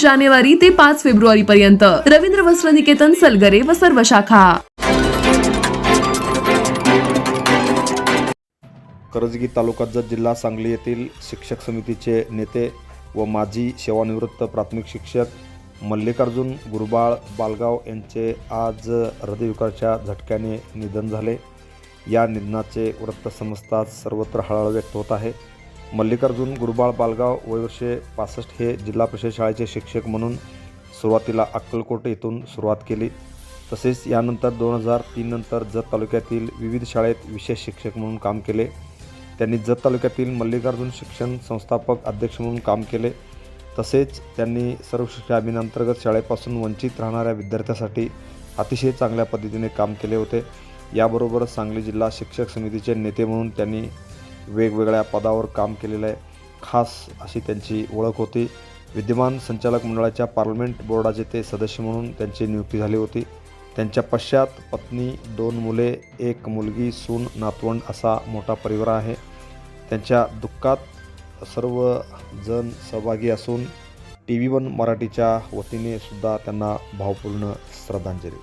जानेवारी ते पाच फेब्रुवारी पर्यंत रवींद्र वस्त्र निकेतन सलगरे व सर्व शाखा. करजगी तालुका जत जिल्हा सांगली येथील शिक्षक समितीचे नेते व माजी सेवानिवृत्त प्राथमिक शिक्षक मल्लिकार्जुन गुरुबाळ बालगाव यांचे आज हृदयविकाराच्या झटक्याने निधन झाले. या निधनाचे वृत्त समजताच सर्वत्र हळहळ व्यक्त होत आहे. मल्लिकार्जुन गुरुबाळ बालगाव वयवर्षे पासष्ट हे जिल्हा परिषद शाळेचे शिक्षक म्हणून सुरुवातीला अक्कलकोट येथून सुरुवात केली. तसेच यानंतर दोन हजार तीन नंतर जत तालुक्यातील विविध शाळेत विशेष शिक्षक म्हणून काम केले. त्यांनी जत तालुक्यातील मल्लिकार्जुन शिक्षण संस्थापक अध्यक्ष म्हणून काम केले. तसेच त्यांनी सर्व शिक्षा अभियानांतर्गत शाळेपासून वंचित राहणाऱ्या विद्यार्थ्यांसाठी अतिशय चांगल्या पद्धतीने काम केले होते. याबरोबरच सांगली जिल्हा शिक्षक समितीचे नेते म्हणून त्यांनी वेगवेगळ्या पदावर काम केलेलं आहे. खास अशी त्यांची ओळख होती. विद्यमान संचालक मंडळाच्या पार्लमेंट बोर्डाचे ते सदस्य म्हणून त्यांची नियुक्ती झाली होती. त्यांच्या पश्चात पत्नी दोन मुले एक मुलगी सून नातवंड असा मोठा परिवार आहे. त्यांच्या दुःखात सर्व जण सहभागी असून टी व्ही वन मराठीच्या वतीने सुद्धा त्यांना भावपूर्ण श्रद्धांजली.